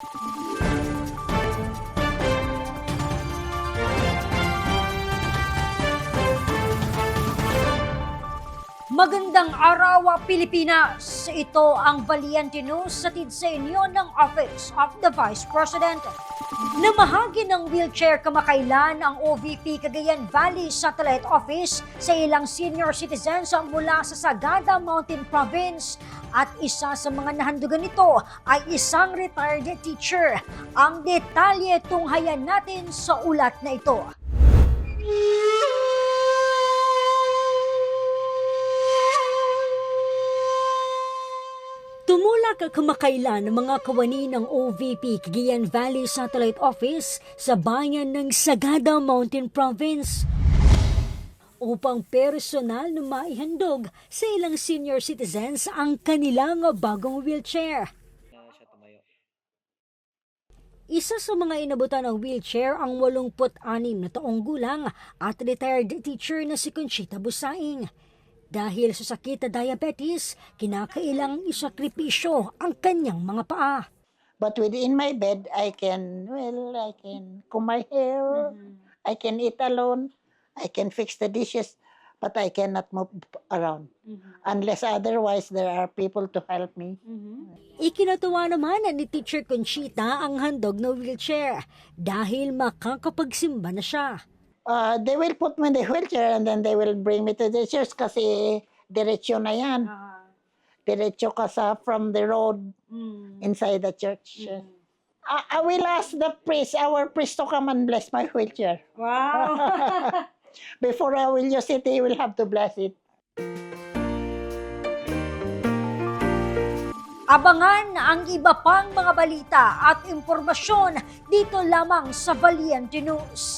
you Magandang araw, Pilipinas! Ito ang Valiente News satid sa inyo ng Office of the Vice President. Namahagi ng wheelchair kamakailan ang OVP Cagayan Valley Satellite Office sa ilang senior citizens mula sa Sagada Mountain Province at isa sa mga nahandugan nito ay isang retired teacher. Ang detalye tunghayan natin sa ulat na ito. Tumulak ang kamakailan ng mga kawani ng OVP Cagayan Valley Satellite Office sa bayan ng Sagada Mountain Province upang personal na maihandog sa ilang senior citizens ang kanilang bagong wheelchair. Isa sa mga inabutan ng wheelchair ang 86 na taong gulang at retired teacher na si Conchita Busaing. Dahil sa sakit na diabetes, kinakailang isakripisyo ang kanyang mga paa. But within my bed, I can, well, I can comb my hair, I can eat alone, I can fix the dishes, but I cannot move around. Unless otherwise, there are people to help me. Ikinatuwa naman ni Teacher Conchita ang handog na wheelchair dahil makakapagsimba na siya. Uh, they will put me in the wheelchair and then they will bring me to the church kasi diretsyo na yan. Diretsyo ka sa from the road inside the church. I, I will ask the priest, our priest to come and bless my wheelchair. Wow! Before I will use it, he will have to bless it. Abangan ang iba pang mga balita at impormasyon dito lamang sa Valiente News.